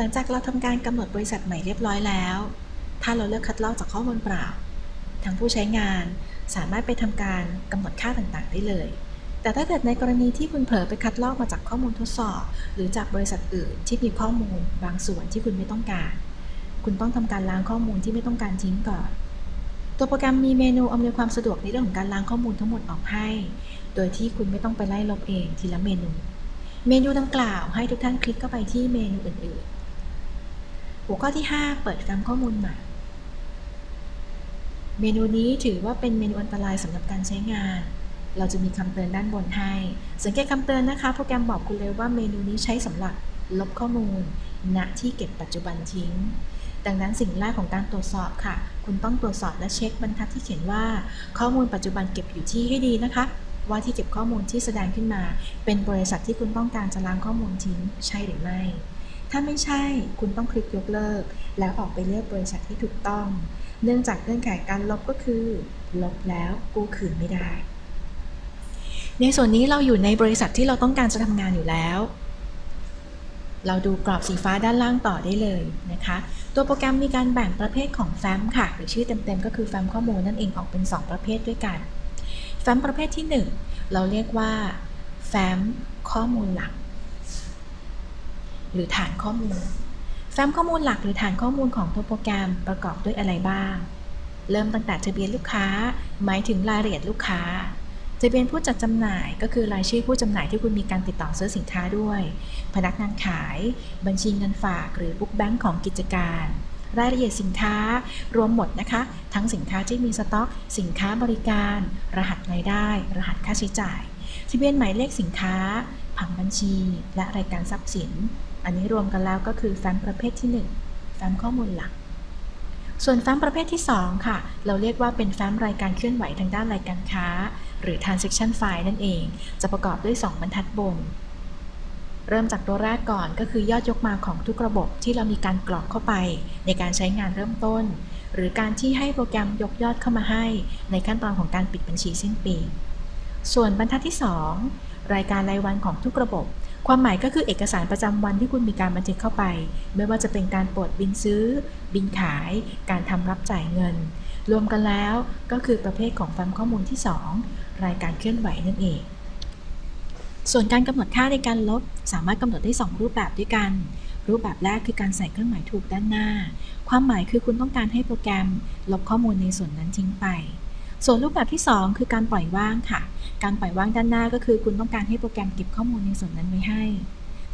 หลังจากเราทำการกำหนดบริษัทใหม่เรียบร้อยแล้ว ถ้าเราเลือกคัดลอกจากข้อมูลเปล่า ทางผู้ใช้งานสามารถไปทำการกำหนดค่าต่างๆ ได้เลย แต่ถ้าเกิดในกรณีที่คุณเผลอไปคัดลอกมาจากข้อมูลทดสอบ หรือจากบริษัทอื่นที่มีข้อมูลบางส่วนที่คุณไม่ต้องการ คุณต้องทำการล้างข้อมูลที่ไม่ต้องการทิ้งก่อน ตัวโปรแกรมมีเมนูอำนวยความสะดวกในเรื่องของการล้างข้อมูลทั้งหมดออกให้ โดยที่คุณไม่ต้องไปไล่ลบเองทีละเมนู เมนูดังกล่าวให้ทุกท่านคลิกเข้าไปที่เมนูอื่นๆ หัวข้อที่ 5 เปิดฟังข้อมูลใหม่ เมนูนี้ถือว่าเป็นเมนูอันตรายสำหรับการใช้งาน เราจะมีคำเตือนด้านบนให้ สังเกตคำเตือนนะคะ โปรแกรมบอกคุณเลยว่าเมนูนี้ใช้สำหรับลบข้อมูล ณ ที่เก็บปัจจุบันทิ้ง ดังนั้นสิ่งแรกของการตรวจสอบค่ะ คุณต้องตรวจสอบและเช็คบรรทัดที่เขียนว่า ข้อมูลปัจจุบันเก็บอยู่ที่ให้ดีนะคะ ว่าที่เก็บข้อมูลที่แสดงขึ้นมา เป็นบริษัทที่คุณต้องการจะล้างข้อมูลทิ้ง ใช่หรือไม่ ถ้าไม่ใช่คุณต้องคลิกยกเลิก แล้วออกไปเลือกบริษัทที่ถูกต้อง เนื่องจากเงื่อนไขการลบก็คือ ลบแล้วกู้คืนไม่ได้ ในส่วนนี้เราอยู่ในบริษัทที่เราต้องการจะทำงานอยู่แล้ว เราดูกรอบสีฟ้าด้านล่างต่อได้เลยนะคะ ตัวโปรแกรมมีการแบ่งประเภทของแฟ้มค่ะ หรือชื่อเต็มๆก็คือแฟ้มข้อมูลนั่นเองออกเป็น 2 ประเภทด้วยกันแฟ้มประเภทที่ 1 เราเรียกว่าแฟ้มข้อมูลหลัก หรือฐานข้อมูลแฟ้มข้อมูลหลักหรือฐานข้อมูลของตัวโปรแกรมประกอบด้วยอะไรบ้าง เริ่มตั้งแต่ทะเบียนลูกค้า หมายถึงรายละเอียดลูกค้าทะเบียนผู้จัดจำหน่ายก็คือรายชื่อผู้จำหน่ายที่คุณมีการติดต่อซื้อสินค้าด้วย พนักงานขาย บัญชีเงินฝากหรือบุ๊กแบงก์ของกิจการ รายละเอียดสินค้ารวมหมดนะคะ ทั้งสินค้าที่มีสต็อก สินค้าบริการ รหัสรายได้ รหัสค่าใช้จ่าย ทะเบียนหมายเลขสินค้า ผังบัญชี และรายการทรัพย์สิน อันนี้รวมกันแล้วก็คือแฟ้มประเภทที่1แฟ้มข้อมูลหลัก ส่วนแฟ้มประเภทที่ 2 ค่ะ เราเรียกว่าเป็นแฟ้มรายการเคลื่อนไหวทางด้านรายการค้า หรือ transaction file นั่นเอง จะประกอบด้วย 2 บรรทัดบน เริ่มจากตัวแรกก่อนก็คือยอดยกมาของทุกระบบที่เรามีการกรอกเข้าไป ในการใช้งานเริ่มต้น หรือการที่ให้โปรแกรมยกยอดเข้ามาให้ ในขั้นตอนของการปิดบัญชีสิ้นปี ส่วนบรรทัดที่ 2 รายการรายวันของทุกระบบ ความหมายก็คือเอกสารประจำวันที่คุณมีการบันทึกเข้าไป ไม่ว่าจะเป็นการปลดบินซื้อ บินขาย การทำรับจ่ายเงิน รวมกันแล้วก็คือประเภทของแฟ้มข้อมูลที่ 2 รายการเคลื่อนไหวนั่นเอง ส่วนการกำหนดค่าในการลบ สามารถกำหนดได้ 2 รูปแบบด้วยกัน รูปแบบแรกคือการใส่เครื่องหมายถูกด้านหน้า ความหมายคือคุณต้องการให้โปรแกรม ลบข้อมูลในส่วนนั้นทิ้งไป ส่วนรูปแบบที่ 2 คือการปล่อยว่างค่ะ การปล่อยว่างด้านหน้าก็คือ คุณต้องการให้โปรแกรมเก็บข้อมูลในส่วนนั้นไว้ให้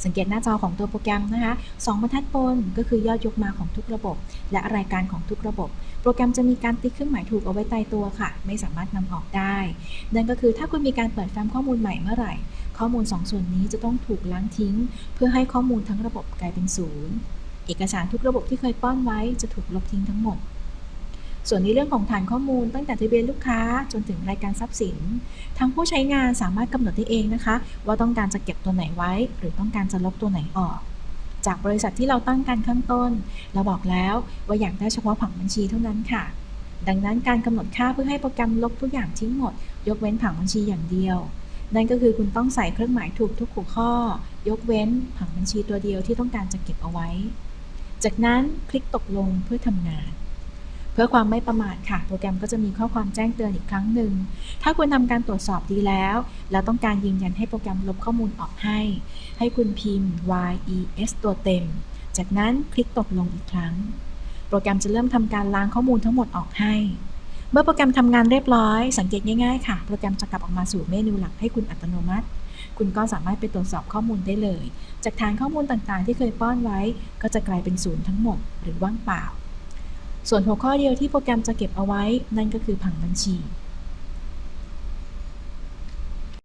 สังเกตหน้าจอของตัวโปรแกรมนะคะสองบรรทัดบนก็คือยอดยกมาของทุกระบบ และรายการของทุกระบบ โปรแกรมจะมีการติ๊กเครื่องหมายถูกเอาไว้ใตายตัวค่ะ ไม่สามารถนำออกได้ นั่นก็คือถ้าคุณมีการเปิดแฟ้มข้อมูลใหม่เมื่อไหร่ ข้อมูล 2 ส่วนนี้จะต้องถูกล้างทิ้ง เพื่อให้ข้อมูลทั้งระบบกลายเป็นศูนย์เอกสารทุกระบบที่เคยป้อนไว้จะถูกลบทิ้งทั้งหมด ส่วนในเรื่องของฐานข้อมูลตั้งแต่ทะเบียนลูกค้าจนถึงรายการทรัพย์สิน ทางผู้ใช้งานสามารถกำหนดได้เองนะคะ ว่าต้องการจะเก็บตัวไหนไว้ หรือต้องการจะลบตัวไหนออก จากบริษัทที่เราตั้งกันข้างต้น เราบอกแล้วว่าอยากได้เฉพาะผังบัญชีเท่านั้นค่ะ ดังนั้นการกำหนดค่าเพื่อให้โปรแกรมลบทุกอย่างทิ้งหมด ยกเว้นผังบัญชีอย่างเดียวนั่นก็คือคุณต้องใส่เครื่องหมายถูกทุกหัวข้อ ยกเว้นผังบัญชีตัวเดียวที่ต้องการจะเก็บเอาไว้ จากนั้นคลิกตกลงเพื่อทำงาน เพื่อความไม่ประมาทค่ะ โปรแกรมก็จะมีข้อความแจ้งเตือนอีกครั้งหนึ่ง ถ้าคุณทำการตรวจสอบดีแล้ว แล้วต้องการยืนยันให้โปรแกรมลบข้อมูลออกให้ ให้คุณพิมพ์ yes ตัวเต็ม จากนั้นคลิกตกลงอีกครั้ง โปรแกรมจะเริ่มทำการล้างข้อมูลทั้งหมดออกให้ เมื่อโปรแกรมทำงานเรียบร้อย สังเกตง่ายๆค่ะ โปรแกรมจะกลับออกมาสู่เมนูหลักให้คุณอัตโนมัติคุณก็สามารถไปตรวจสอบข้อมูลได้เลย จากฐานข้อมูลต่างๆ ที่เคยป้อนไว้ ก็จะกลายเป็นศูนย์ทั้งหมดหรือว่างเปล่า ส่วนหัวข้อเดียวที่โปรแกรมจะเก็บเอาไว้นั่นก็คือผังบัญชี